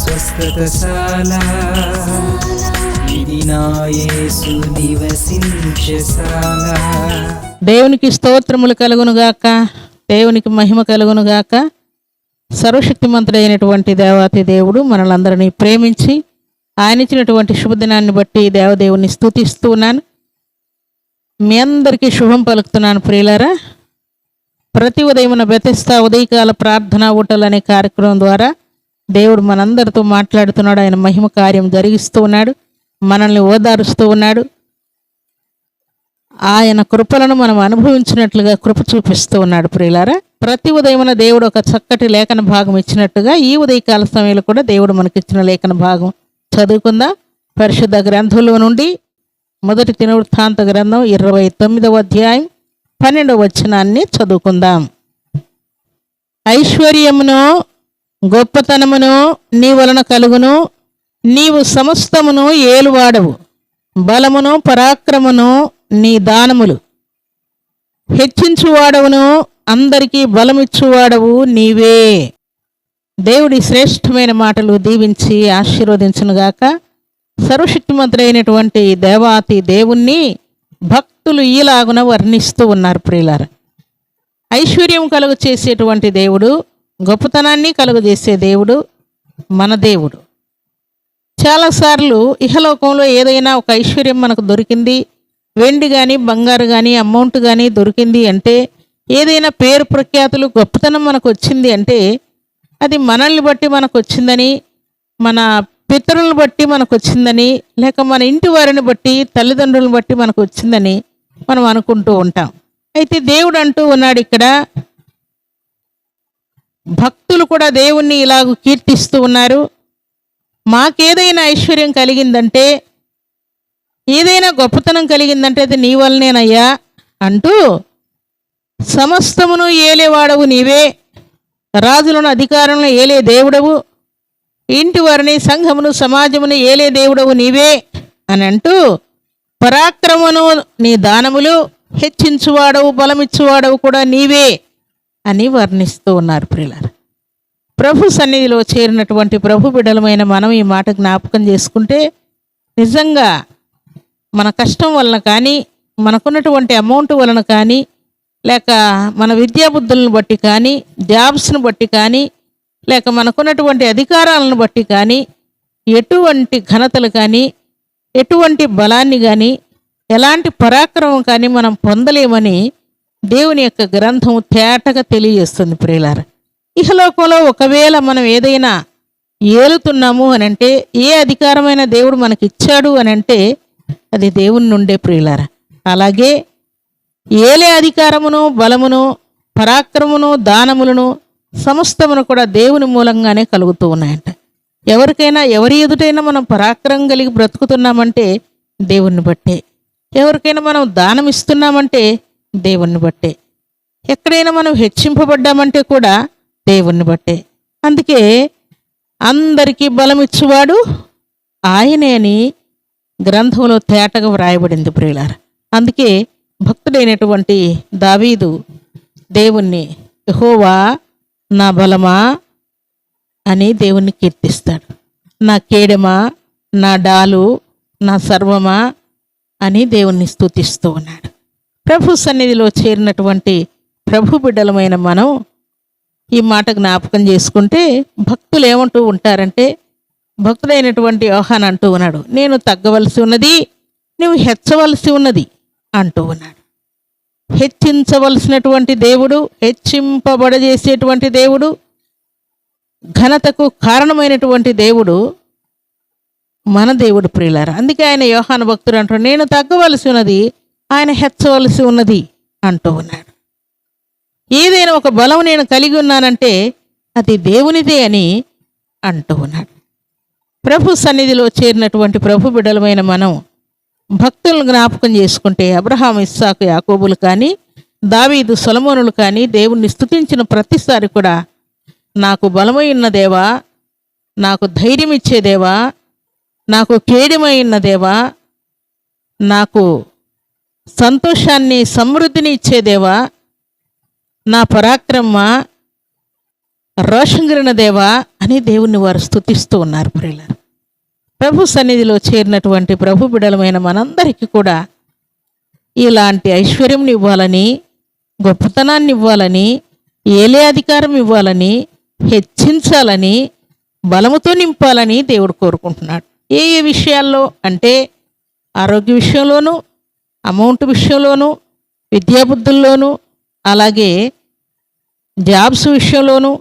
స్వస్థతశాల. ఇది నా యేసు నివసించశాల దేవునికి స్తోత్రములు కలుగునుగాక దేవునికి మహిమ కలుగునుగాక సర్వశక్తిమంతుడైనటువంటి దేవాతి దేవుడు మనలందరినీ ప్రేమించి ఆయన ఇచ్చినటువంటి శుభదినాన్ని బట్టి దేవదేవుని స్తుతిస్తూ ఉన్నాను. మీ అందరికీ శుభం పలుకుతున్నాను ప్రియులారా. ప్రతి ఉదయమున బెతిస్తా ఉదయకాల ప్రార్థన ఊటలు అనే కార్యక్రమం ద్వారా దేవుడు మనందరితో మాట్లాడుతున్నాడు. ఆయన మహిమ కార్యం జరిగిస్తూ ఉన్నాడు. మనల్ని ఓదారుస్తూ ఉన్నాడు. ఆయన కృపలను మనం అనుభవించినట్లుగా కృప చూపిస్తూ ఉన్నాడు ప్రియులారా. ప్రతి ఉదయమున దేవుడు ఒక చక్కటి లేఖన భాగం ఇచ్చినట్టుగా ఈ ఉదయకాల సమయంలో కూడా దేవుడు మనకిచ్చిన లేఖన భాగం చదువుకుందాం. పరిశుద్ధ గ్రంథంలో నుండి మొదటి తినవృత్తాంత గ్రంథం ఇరవై తొమ్మిదవ అధ్యాయం పన్నెండు వచనాన్ని చదువుకుందాం. ఐశ్వర్యమును గొప్పతనమును నీ వలన కలుగును. నీవు సమస్తమును ఏలువాడవు. బలమును పరాక్రమును నీ దానములు. హెచ్చించువాడవును అందరికీ బలమిచ్చువాడవు నీవే. దేవుడి శ్రేష్టమైన మాటలు దీవించి ఆశీర్వదించునుగాక. సర్వశక్తిమంతుడైనటువంటి దేవాతి దేవుణ్ణి భక్తులు ఈలాగున వర్ణిస్తూ ఉన్నారు ప్రియులార. ఐశ్వర్యం కలుగు చేసేటువంటి దేవుడు గొప్పతనాన్ని కలుగజేసే దేవుడు మన దేవుడు. చాలాసార్లు ఇహలోకంలో ఏదైనా ఒక ఐశ్వర్యం మనకు దొరికింది వెండి కానీ బంగారు కానీ అమౌంట్ కానీ దొరికింది అంటే ఏదైనా పేరు ప్రఖ్యాతులు గొప్పతనం మనకు వచ్చింది అంటే అది మనల్ని బట్టి మనకు వచ్చిందని మన పితరులను బట్టి మనకు వచ్చిందని లేక మన ఇంటి వారిని బట్టి తల్లిదండ్రులను బట్టి మనకు వచ్చిందని మనం అనుకుంటూ ఉంటాం. అయితే దేవుడు అంటూ ఉన్నాడు ఇక్కడ భక్తులు కూడా దేవుణ్ణి ఇలాగ కీర్తిస్తూ ఉన్నారు. మాకేదైనా ఐశ్వర్యం కలిగిందంటే ఏదైనా గొప్పతనం కలిగిందంటే అది నీ వల్లనేనయ్యా అంటూ సమస్తమును ఏలేవాడవు నీవే రాజులను అధికారంలో ఏలే దేవుడవు. ఇంటి వారిని సంఘమును సమాజమును ఏలే దేవుడవు నీవే అని అంటూ పరాక్రమను నీ దానములు హెచ్చించువాడవు బలమిచ్చువాడవు కూడా నీవే అని వర్ణిస్తూ ఉన్నారు ప్రియులారు. ప్రభు సన్నిధిలో చేరినటువంటి ప్రభు బిడలమైన మనం ఈ మాట జ్ఞాపకం చేసుకుంటే నిజంగా మన కష్టం వలన కానీ మనకున్నటువంటి అమౌంట్ వలన కానీ లేక మన విద్యాబుద్ధులను బట్టి కానీ జాబ్స్ను బట్టి కానీ లేక మనకున్నటువంటి అధికారాలను బట్టి కానీ ఎటువంటి ఘనతలు కానీ ఎటువంటి బలాన్ని కానీ ఎలాంటి పరాక్రమం కానీ మనం పొందలేమని దేవుని యొక్క గ్రంథం తేటగా తెలియజేస్తుంది ప్రియులార. ఇహలోకంలో ఒకవేళ మనం ఏదైనా ఏలుతున్నాము అని అంటే ఏ అధికారమైన దేవుడు మనకి ఇచ్చాడు అని అంటే అది దేవుని నుండే ప్రియులార. అలాగే ఏలే అధికారమును బలమును పరాక్రమును దానములను సమస్తమును కూడా దేవుని మూలంగానే కలుగుతూ ఉన్నాయంట. ఎవరికైనా ఎవరి ఎదుటైనా మనం పరాక్రమం కలిగి బ్రతుకుతున్నామంటే దేవుణ్ణి బట్టే. ఎవరికైనా మనం దానం ఇస్తున్నామంటే దేవుణ్ణి బట్టే. ఎక్కడైనా మనం హెచ్చింపబడ్డామంటే కూడా దేవుణ్ణి బట్టే. అందుకే అందరికీ బలం ఇచ్చువాడు ఆయనే అని గ్రంథంలో తేటగా వ్రాయబడింది ప్రియులార. అందుకే భక్తుడైనటువంటి దావీదు దేవుణ్ణి యహోవా నా బలమా అని దేవుణ్ణి కీర్తిస్తాడు. నా కేడమా నా డాలు నా సర్వమా అని దేవుణ్ణి స్తుతిస్తూ ఉన్నాడు. ప్రభు సన్నిధిలో చేరినటువంటి ప్రభు బిడ్డలమైన మనం ఈ మాట జ్ఞాపకం చేసుకుంటే భక్తులు ఏమంటూ ఉంటారంటే భక్తుడైనటువంటి యోహాన్ అంటూ ఉన్నాడు నేను తగ్గవలసి ఉన్నది నువ్వు హెచ్చవలసి ఉన్నది అంటూ ఉన్నాడు. హెచ్చించవలసినటువంటి దేవుడు హెచ్చింపబడజేసేటువంటి దేవుడు ఘనతకు కారణమైనటువంటి దేవుడు మన దేవుడు ప్రియులారా. అందుకే ఆయన యోహాను భక్తుడు అంటాడు నేను తగ్గవలసి ఉన్నది ఆయన హెచ్చవలసి ఉన్నది అంటూ ఉన్నాడు. ఏదైనా ఒక బలం నేను కలిగి ఉన్నానంటే అది దేవునిదే అని అంటూ ఉన్నాడు. ప్రభు సన్నిధిలో చేరినటువంటి ప్రభు బిడలమైన మనం భక్తులను జ్ఞాపకం చేసుకుంటే అబ్రహాం ఇస్సాకు యాకోబులు కానీ దావీదు సొలమోనులు కానీ దేవుణ్ణి స్థుతించిన ప్రతిసారి కూడా నాకు బలమైన దేవా నాకు ధైర్యం ఇచ్చే దేవా నాకు కేడిమైన దేవా నాకు సంతోషాన్ని సమృద్ధిని ఇచ్చే దేవా నా పరాక్రమ రోషంగిరిన దేవా అని దేవుణ్ణి వారు స్థుతిస్తూ ఉన్నారు ప్రియులారు. ప్రభు సన్నిధిలో చేరినటువంటి ప్రభు బిడలమైన మనందరికీ కూడా ఇలాంటి ఐశ్వర్యం ఇవ్వాలని గొప్పతనాన్ని ఇవ్వాలని ఏలే అధికారం ఇవ్వాలని హెచ్చించాలని బలముతో నింపాలని దేవుడు కోరుకుంటున్నాడు. ఏ ఏ విషయాల్లో అంటే ఆరోగ్య విషయంలోనూ అమౌంట్ విషయంలోనూ విద్యాబుద్ధుల్లోనూ అలాగే జాబ్స్ విషయంలోనూ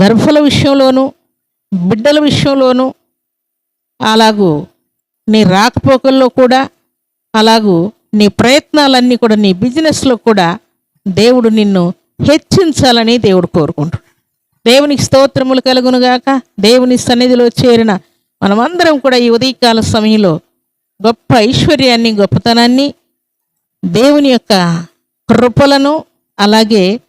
గర్భల విషయంలోనూ బిడ్డల విషయంలోనూ అలాగూ నీ రాకపోకల్లో కూడా అలాగూ నీ ప్రయత్నాలన్నీ కూడా నీ బిజినెస్లో కూడా దేవుడు నిన్ను హెచ్చించాలని దేవుడు కోరుకుంటున్నాడు. దేవునికి స్తోత్రములు కలుగునుగాక. దేవుని సన్నిధిలో చేరిన మనమందరం కూడా ఈ ఉదయకాల సమయంలో గొప్ప ఐశ్వర్యాన్ని గొప్పతనాన్ని దేవుని యొక్క కృపలను అలాగే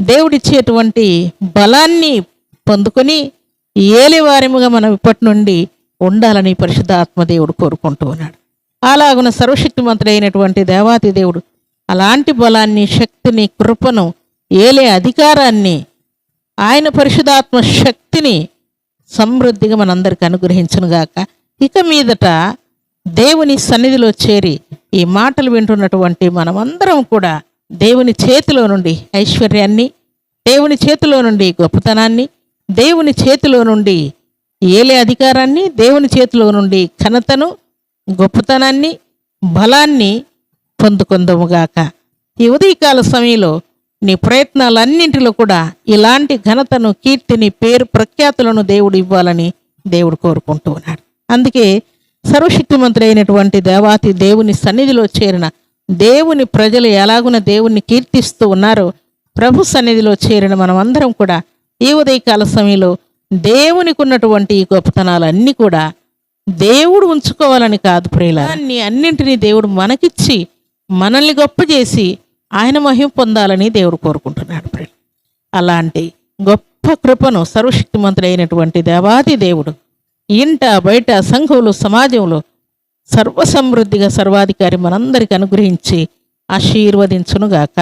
దేవుడిచ్చేటువంటి బలాన్ని పొందుకొని ఏలివారముగా మనం ఇప్పటి నుండి ఉండాలని పరిశుద్ధ ఆత్మదేవుడు కోరుకుంటూ ఉన్నాడు. అలాగున సర్వశక్తిమంతుడైనటువంటి దేవాతి దేవుడు అలాంటి బలాన్ని శక్తిని కృపను ఏలే అధికారాన్ని ఆయన పరిశుధాత్మ శక్తిని సమృద్ధిగా మనందరికి అనుగ్రహించునుగాక. ఇక మీదట దేవుని సన్నిధిలో చేరి ఈ మాటలు వింటున్నటువంటి మనమందరం కూడా దేవుని చేతిలో నుండి ఐశ్వర్యాన్ని దేవుని చేతిలో నుండి గొప్పతనాన్ని దేవుని చేతిలో నుండి ఏలే అధికారాన్ని దేవుని చేతిలో నుండి ఘనతను గొప్పతనాన్ని బలాన్ని పొందుకుందముగాక ఈ ఉదయకాల సమయంలో నీ ప్రయత్నాలన్నింటిలో కూడా ఇలాంటి ఘనతను కీర్తిని పేరు ప్రఖ్యాతులను దేవుడు ఇవ్వాలని దేవుడు కోరుకుంటూ ఉన్నాడు. అందుకే సర్వశక్తిమంతుడైనటువంటి దేవాతి దేవుని సన్నిధిలో చేరిన దేవుని ప్రజలు ఎలాగున దేవుణ్ణి కీర్తిస్తూ ఉన్నారో ప్రభు సన్నిధిలో చేరిన మనమందరం కూడా ఈ ఉదయకాల సమయంలో దేవునికి ఉన్నటువంటి ఈ గొప్పతనాలన్నీ కూడా దేవుడు ఉంచుకోవాలని కాదు ప్రియుల అన్ని అన్నింటినీ దేవుడు మనకిచ్చి మనల్ని గొప్ప చేసి ఆయన మహిమ పొందాలని దేవుడు కోరుకుంటున్నాడు ప్రియులు అలాంటి గొప్ప కృపను సర్వశక్తిమంతుడైనటువంటి దేవాది దేవుడు ఇంట బయట సంఘంలో సమాజంలో సర్వసమృద్ధిగా సర్వాధికారి మనందరికి అనుగ్రహించి ఆశీర్వదించునుగాక.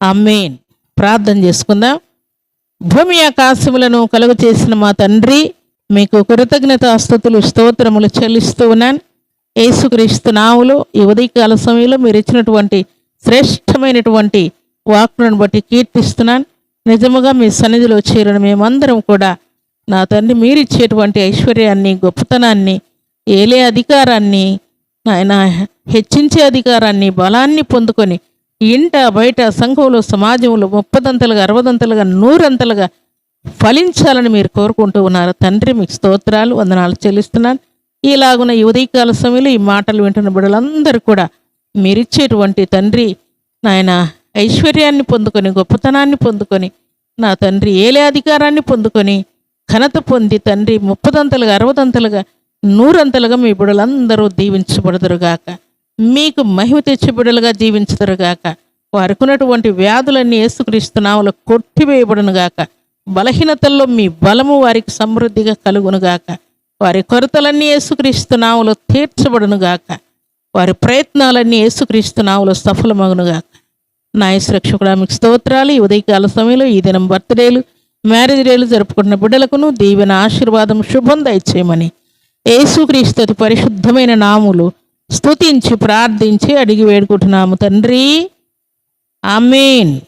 అమ్మేన్ ప్రార్థన చేసుకుందాం. భూమి ఆకాశములను కలుగు చేసిన మా తండ్రి మీకు కృతజ్ఞతాస్తుతులు స్తోత్రములు చెల్లిస్తూ ఉన్నాను. యేసుక్రీస్తు నావులు ఈ ఉదయకాల సమయంలో మీరు ఇచ్చినటువంటి శ్రేష్టమైనటువంటి వాక్కులను బట్టి కీర్తిస్తున్నాను. నిజముగా మీ సన్నిధిలో చేరిన మేమందరం కూడా నా తండ్రి మీరిచ్చేటువంటి ఐశ్వర్యాన్ని గొప్పతనాన్ని ఏలే అధికారాన్ని ఆయన హెచ్చించే అధికారాన్ని బలాన్ని పొందుకొని ఇంట బయట సంఘంలో సమాజంలో ముప్పదంతలుగా అరవదంతలుగా నూరంతలుగా ఫలించాలని మీరు కోరుకుంటూ ఉన్నారు. తండ్రి మీకు స్తోత్రాలు వందనాలు చెల్లిస్తున్నాను. ఇలాగున్న ఈ ఉదయకాల సమయంలో ఈ మాటలు వింటున్న బిడ్డలందరూ కూడా మీరిచ్చేటువంటి తండ్రి నాయన ఐశ్వర్యాన్ని పొందుకొని గొప్పతనాన్ని పొందుకొని నా తండ్రి ఏలే అధికారాన్ని పొందుకొని ఘనత పొంది తండ్రి ముప్పదంతలుగా అరవదంతలుగా నూరంతలుగా మీ బిడ్డలందరూ దీవించబడదురుగాక. మీకు మహిమ తెచ్చిబిడలుగా జీవించదురుగాక వారికున్నటువంటి వ్యాధులన్నీ యేసుక్రీస్తు కొట్టివేయబడునుగాక బలహీనతల్లో మీ బలము వారికి సమృద్ధిగా కలుగునుగాక వారి కొరతలన్నీ యేసుక్రీస్తు తీర్చబడునుగాక వారి ప్రయత్నాలన్నీ యేసుక్రీస్తు సఫలమగునుగాక నా రక్షకుడా మీకు స్తోత్రాలు. ఈ ఉదయకాల సమయంలో ఈ దినం బర్త్డేలు మ్యారేజ్ డేలు జరుపుకుంటున్న బిడ్డలకును దీవెన ఆశీర్వాదం శుభం దయచేయమని. ఏసుక్రీస్తు పరిశుద్ధమైన నాములు స్తుతించి ప్రార్థించి అడిగి వేడుకుంటున్నాము తండ్రి. ఆమెన్.